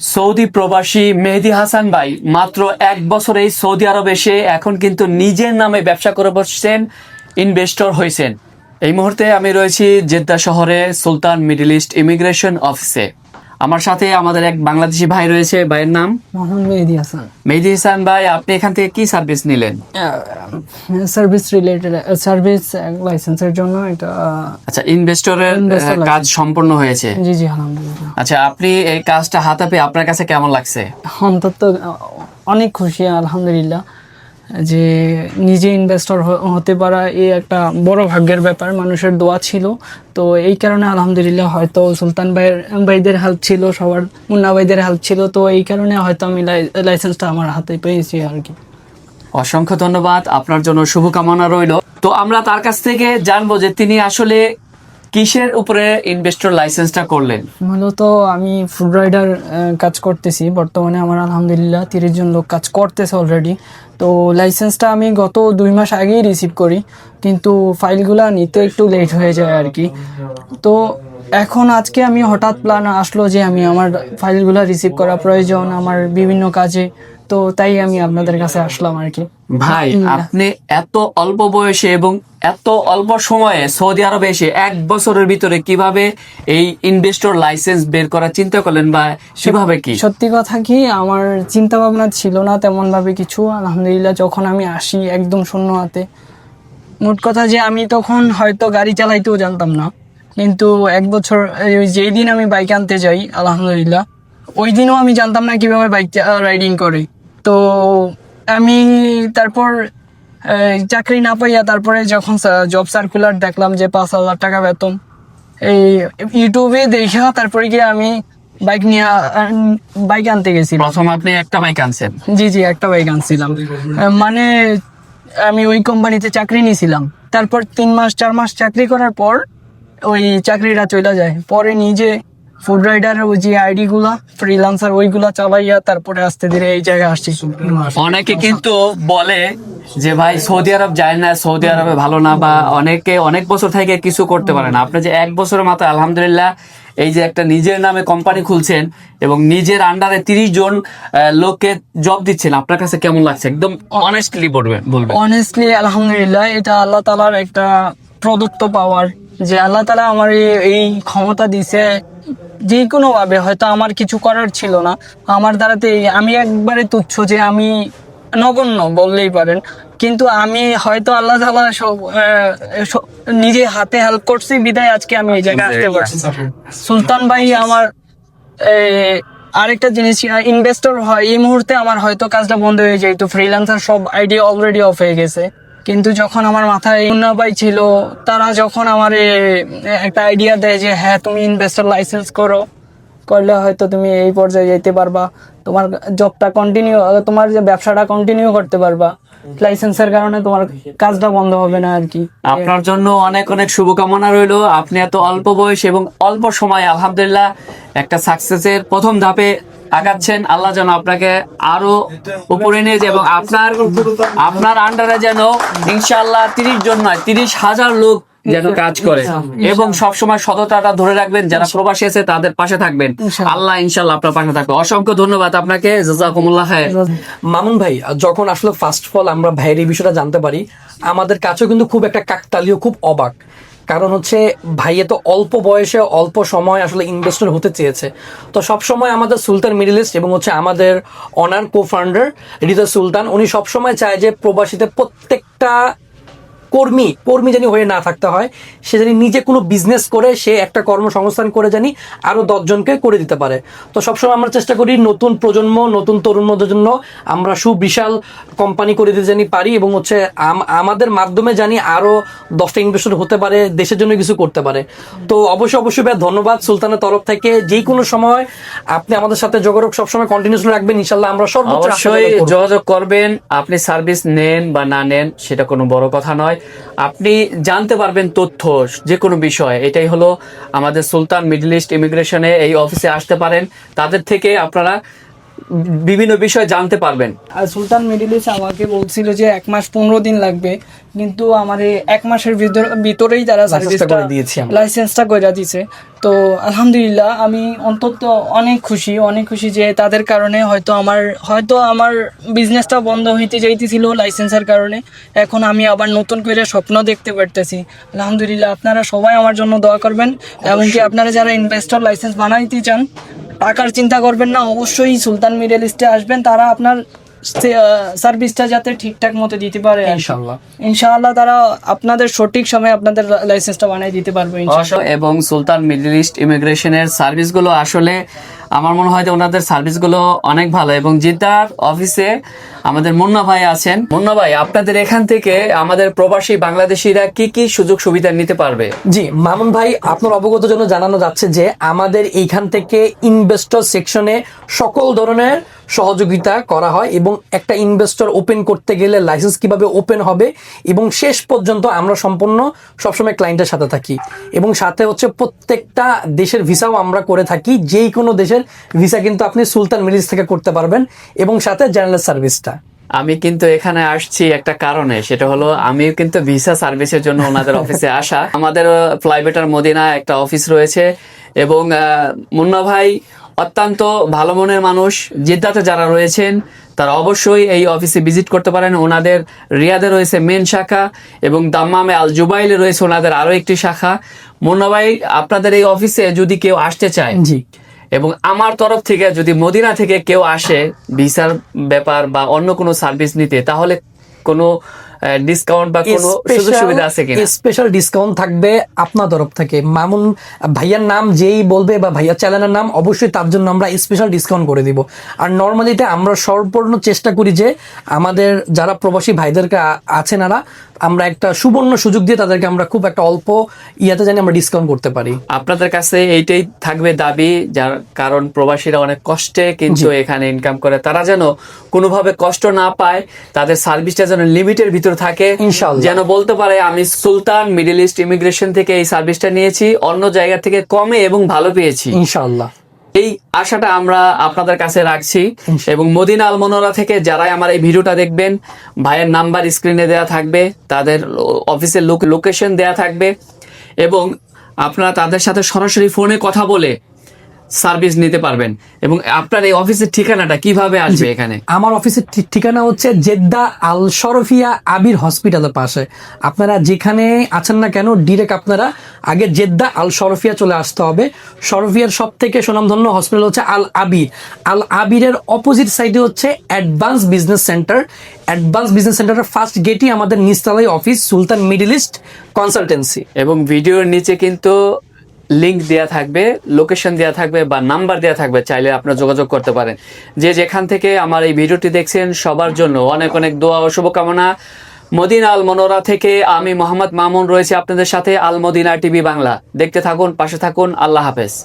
Saudi প্রবাসী মেহেদি হাসান ভাই, মাত্র এক বছরেই সৌদি আরব এসে এখন কিন্তু নিজের নামে ব্যবসা করে বসছেন ইনভেস্টর হয়েছেন। এই মুহূর্তে আমি রয়েছি জেদ্দা শহরে, সুলতান মিডিল ইস্ট ইমিগ্রেশন অফিসে। আমার সাথে আমাদের এক বাংলাদেশি ভাই রয়েছে ভাইয়ের নাম? মোহাম্মদ মেহেদি হাসান। মেহেদি হাসান ভাই আপনি এখান থেকে কি সার্ভিস নিলেন? সার্ভিস রিলেটেড সার্ভিস লাইসেন্সের জন্য এটা আচ্ছা ইনভেস্টরের কাজ সম্পূর্ণ হয়েছে। জি জি আলহামদুলিল্লাহ। আচ্ছা আপনি এই কাজটা হাতে পেয়ে আপনার কাছে কেমন লাগছে? অন্তত অনেক খুশি আলহামদুলিল্লাহ। যে নিজে ইনভেস্টর হতে পারা এই একটা বড় ভাগ্যের ব্যাপার, মানুষের দোয়া ছিল। তো এই কারণে আলহামদুলিল্লাহ হয়তো সুলতান ভাইয়ের, ভাইদের হেল্প ছিল, সবার মুন্না ভাইদের হেল্প ছিল। তো এই কারণে হয়তো আমি লাইসেন্সটা আমার হাতে পেয়েছি আর কি। অসংখ্য ধন্যবাদ, আপনার জন্য শুভকামনা রইল। তো আমরা তার কাছ থেকে জানব যে তিনি আসলে কিসের উপরে ইনভেস্টর লাইসেন্সটা করলেন? মূলত আমি ফুড রাইডার কাজ করতেছি। বর্তমানে আমার আলহামদুলিল্লাহ তিরিশ জন লোক কাজ করতেছে অলরেডি তো লাইসেন্সটা আমি গত দুই মাস আগেই রিসিভ করি। কিন্তু ফাইলগুলা নিতে একটু লেট হয়ে যায় আর কি তো এখন আজকে আমি হঠাৎ প্ল্যান আসলো যে আমি আমার ফাইলগুলা রিসিভ করা প্রয়োজন আমার বিভিন্ন কাজে। তো তাই আমি আপনাদের কাছে আসলাম আর কি। ভাই আপনি এত অল্প বয়সে এবং এত অল্প সময়ে সৌদি আরবে এসে এক বছরের ভিতরে কীভাবে এই ইনভেস্টর লাইসেন্স বের করার চিন্তা করলেন বা সেভাবে কি? সত্যি কথা কি আমার চিন্তা ভাবনা ছিল না তেমন ভাবে কিছু। আলহামদুলিল্লাহ যখন আমি আসি একদম শূন্য হাতে। মোট কথা যে আমি তখন হয়তো গাড়ি চালাইতেও জানতাম না। কিন্তু এক বছর ওই যেই দিন আমি বাইক আনতে যাই আলহামদুলিল্লাহ ওই দিনও আমি জানতাম না কীভাবে বাইক রাইডিং করে। তো আমি তারপর চাকরি না পাইয়া তারপরে যখন জব সার্কুলার দেখলাম যে পাঁচ হাজার টাকা বেতন এই ইউটিউবে দেখা তারপরে গিয়ে আমি বাইক নিয়ে বাইক আনতে গেছি প্রথম আপনি একটা বাইক আনছেন? জি জি একটা বাইক আনছিলাম। মানে আমি ওই কোম্পানিতে চাকরি নিয়েছিলাম তারপর তিন মাস চার মাস চাকরি করার পর ওই চাকরিটা চলে যায়। পরে নিজে ফুড রাইডার ওই যে আইডি গুলা ফ্রিলান্সার ওইগুলা চালাইয়া তারপরে আস্তে ধীরে এই জায়গায় আসছি। অনেকে কিন্তু বলে যে ভাই সৌদি আরব যায় না সৌদি আরবে ভালো না বা অনেকে অনেক বছর থেকে কিছু করতে পারে না। আপনি যে এক বছরের মাথায় আলহামদুলিল্লাহ এই যে একটা নিজের নামে কোম্পানি খুলছেন এবং নিজের আন্ডারে তিরিশ জন লোককে জব দিচ্ছেন আপনার কাছে কেমন লাগছে? একদম অনেস্টলি বলবেন বলবেন। অনেস্টলি আলহামদুলিল্লাহ এটা আল্লাহ তালার একটা প্রদত্ত পাওয়ার যে আল্লাহ তালা আমার এই- ক্ষমতা দিছে যে কোনো ভাবে হয়তো আমার কিছু করার ছিল না। আমার দ্বারাতে আমি একবারে তুচ্ছ যে আমি নগণ্য বললেই পারেন। কিন্তু আমি হয়তো আল্লাহ তালা সব নিজে হাতে হেল্প করছি বিদায় আজকে আমি এই জায়গায় আসতে পারছি। সুলতান ভাই আমার আরেকটা জিনিস ইনভেস্টর হয় এই মুহূর্তে আমার হয়তো কাজটা বন্ধ হয়ে যায় তো ফ্রিল্যান্সার সব আইডিয়া অলরেডি অফ হয়ে গেছে। কিন্তু যখন আমার মাথায় মুন্না ভাই ছিল, তারা যখন আমার একটা আইডিয়া দেয় যে হ্যাঁ তুমি ইনভেস্টর লাইসেন্স করো করলে হয়তো তুমি এই পর্যায়ে যেতে পারবা। তোমার জবটা কন্টিনিউ তোমার যে ব্যবসাটা কন্টিনিউ করতে পারবা। লাইসেন্সের কারণে তোমার কাজটা বন্ধ হবে না আর কি আপনার জন্য অনেক অনেক শুভকামনা রইল। আপনি এত অল্প বয়স এবং অল্প সময় আলহামদুলিল্লাহ একটা সাকসেসের প্রথম ধাপে আগাচ্ছেন। আল্লাহ যেন আপনাকে আরও উপরে নিয়ে যায় এবং আপনার আপনার আন্ডারে যেন ইনশাআল্লাহ তিরিশ জন নয় তিরিশ হাজার লোক যেন কাজ করে। এবং সবসময় সততাটা ধরে রাখবেন যারা প্রবাসী আছে তাদের পাশে থাকবেন। আল্লাহ ইনশাআল্লাহ আপনার পাশে থাকবে। অসংখ্য ধন্যবাদ আপনাকে। জাজাকুমুল্লাহ মামুন ভাই যখন আসলে ফার্স্ট অফ অল আমরা ভাইয়ের এই বিষয়টা জানতে পারি আমাদের কাছেও কিন্তু খুব একটা কাকতালীয় খুব অবাক। কারণ হচ্ছে ভাইয়ে তো অল্প বয়সে অল্প সময় আসলে ইনভেস্টর হতে চেয়েছে। তো সব সময় আমাদের সুলতান মিডিল ইস্ট এবং হচ্ছে আমাদের অনার কো ফাউন্ডার হৃদয় সুলতান উনি সবসময় চায় যে প্রবাসীতে প্রত্যেকটা কর্মী কর্মী জানি হয়ে না থাকতে হয়। সে জানি নিজে কোনো বিজনেস করে সে একটা কর্মসংস্থান করে জানি আরও দশজনকে করে দিতে পারে। তো সবসময় আমরা চেষ্টা করি নতুন প্রজন্ম নতুন তরুণদের জন্য আমরা সুবিশাল কোম্পানি করে দিতে জানি পারি এবং হচ্ছে আমাদের মাধ্যমে জানি আরও দশটা ইনভেস্টর হতে পারে দেশের জন্য কিছু করতে পারে। তো অবশ্যই অবশ্যই ভাই ধন্যবাদ সুলতানের তরফ থেকে। যে কোনো সময় আপনি আমাদের সাথে যোগাযোগ সবসময় কন্টিনিউসলি রাখবেন ইনশাল্লাহ আমরা সর্বোচ্চ অবশ্যই যোগাযোগ করবেন আপনি সার্ভিস নেন বা না নেন সেটা কোনো বড় কথা নয়। আপনি জানতে পারবেন তথ্য যে কোনো বিষয়। এটাই হলো আমাদের সুলতান মিডল ইস্ট ইমিগ্রেশনে এই অফিসে আসতে পারেন। তাদের থেকে আপনারা বিভিন্ন বিষয় জানতে পারবেন। আর সুলতান মিডিল ইস্ট আমাকে বলছিল যে এক মাস পনেরো দিন লাগবে কিন্তু আমার এক মাসের ভিতর ভিতরেই তারা লাইসেন্সটা সার্ভিসটা করে দিয়েছি। লাইসেন্সটা করে দিছে তো আলহামদুলিল্লাহ আমি অন্তত অনেক খুশি অনেক খুশি যে তাদের কারণে হয়তো আমার হয়তো আমার বিজনেসটা বন্ধ হইতে যাইতেছিল লাইসেন্সের কারণে। এখন আমি আবার নতুন করে স্বপ্ন দেখতে পারতেছি। আলহামদুলিল্লাহ আপনারা সবাই আমার জন্য দোয়া করবেন। এমনকি আপনারা যারা ইনভেস্টর লাইসেন্স বানাইতে চান টাকার চিন্তা করবেন না অবশ্যই সুলতান মিডল ইস্টে আসবেন তারা আপনার সার্ভিসটা যাতে ঠিকঠাক মতো দিতে পারে ইনশাআল্লাহ। তারা আপনাদের সঠিক সময়ে আপনাদের লাইসেন্সটা বানিয়ে দিতে পারবে ইনশাআল্লাহ। এবং সুলতান মিডল ইস্ট ইমিগ্রেশনের সার্ভিসগুলো আসলে আমার মনে হয় যে ওনাদের সার্ভিসগুলো অনেক ভালো এবং জিদ্দার অফিসে আমাদের মুন্না ভাই আছেন। মুন্না ভাই আপনাদের এখান থেকে আমাদের প্রবাসী বাংলাদেশিরা কি কি সুযোগ সুবিধা নিতে পারবে? জি মামুন ভাই আপনার অবগত জন্য জানানো যাচ্ছে যে আমাদের এইখান থেকে ইনভেস্টর সেকশনে সকল ধরনের সহযোগিতা করা হয় এবং একটা ইনভেস্টর ওপেন করতে গেলে লাইসেন্স কীভাবে ওপেন হবে এবং শেষ পর্যন্ত আমরা সম্পূর্ণ সবসময় ক্লায়েন্টের সাথে থাকি। এবং সাথে হচ্ছে প্রত্যেকটা দেশের ভিসাও আমরা করে থাকি। যেই কোনো দেশের ভিসা কিন্তু আপনি সুলতান মিলিজ থেকে করতে পারবেন এবং সাথে জেনারেল সার্ভিসটা আমি কিন্তু এখানে আসছি একটা কারণে, সেটা হলো আমিও কিন্তু ভিসা সার্ভিসের জন্য ওনাদের অফিসে আসা। আমাদের ফ্লাইবেটার মদিনা একটা অফিস রয়েছে এবং মুন্না ভাই অত্যন্ত ভালো মনের মানুষ জিদ্দাতে যারা রয়েছেন তারা অবশ্যই এই অফিসে ভিজিট করতে পারেন। ওনাদের রিয়াদে রয়েছে মেন শাখা এবং দাম্মামে আল জুবাইলে রয়েছে ওনাদের আরও একটি শাখা। মুন্না ভাই আপনাদের এই অফিসে যদি কেউ আসতে চায় জি। এবং আমার তরফ থেকে যদি মদিনা থেকে কেউ আসে ভিসার ব্যাপার বা অন্য কোনো সার্ভিস নিতে তাহলে কোনো ডিসকাউন্ট বা কোনো সুযোগ সুবিধা আছে কিনা? স্পেশাল ডিসকাউন্ট থাকবে আপনার তরফ থেকে। মামুন ভাইয়ার নাম যেই বলবে বা চ্যানেলের নাম অবশ্যই তার জন্য আমরা স্পেশাল ডিসকাউন্ট করে দিব। আর নর্মালিতে আমরা সর্বপূর্ণ চেষ্টা করি যে আমাদের যারা প্রবাসী ভাইদেরকে আছেন এরা আমরা একটা সুবর্ণ সুযোগ দিয়ে তাদেরকে আমরা খুব একটা অল্প ইয়াতে জানি আমরা ডিসকাউন্ট করতে পারি। আপনাদের কাছে এইটাই থাকবে দাবি যার কারণ প্রবাসীরা অনেক কষ্টে কিন্তু এখানে ইনকাম করে। তারা যেন কোনোভাবে কষ্ট না পায় তাদের সার্ভিসটা যেন লিমিটের ভিতর থাকে যেন বলতে পারে আমি সুলতান মিডিল ইস্ট ইমিগ্রেশন থেকে এই সার্ভিসটা নিয়েছি অন্য জায়গা থেকে কমে এবং ভালো পেয়েছি। ইনশাআল্লাহ। এই আশাটা আমরা আপনাদের কাছে রাখছি এবং মদিনা আল মনোরা থেকে যারাই আমার এই ভিডিওটা দেখবেন ভাইয়ের নাম্বার স্ক্রিনে দেওয়া থাকবে তাদের অফিসের লোকেশন দেয়া থাকবে এবং আপনারা তাদের সাথে সরাসরি ফোনে কথা বলে সার্ভিস নিতে পারবেন। এবং আপনার এই অফিসের ঠিকানাটা কীভাবে আসবে এখানে? আমার অফিসের ঠিকানা হচ্ছে জেদ্দা আল শরফিয়া আবির হসপিটালের পাশে। আপনারা যেখানে আছেন না কেন ডিরেক্ট আপনারা আগে জেদ্দা আল শরফিয়া চলে আসতে হবে। শরফিয়ার সব থেকে সুনামধন্য হসপিটাল হচ্ছে আল আবির। আল আবিরের অপোজিট সাইডে হচ্ছে advance business centre advance business সেন্টারের ফার্স্ট গেটই আমাদের নিচতলায় office Sultan Middle East consultancy এবং ভিডিওর নিচে কিন্তু লিংক দেওয়া থাকবে লোকেশন দেওয়া থাকবে বা নাম্বার দেওয়া থাকবে, চাইলে আপনারা যোগাযোগ করতে পারেন। যে যেখান থেকে আমার এই ভিডিওটি দেখছেন, সবার জন্য অনেক অনেক দোয়া ও শুভকামনা। মদিনা আল মনোরা থেকে আমি মোহাম্মদ মামুন রয়েছে আপনাদের সাথে আল মদিনা টিভি বাংলা। দেখতে থাকুন, পাশে থাকুন, আল্লাহ হাফেজ।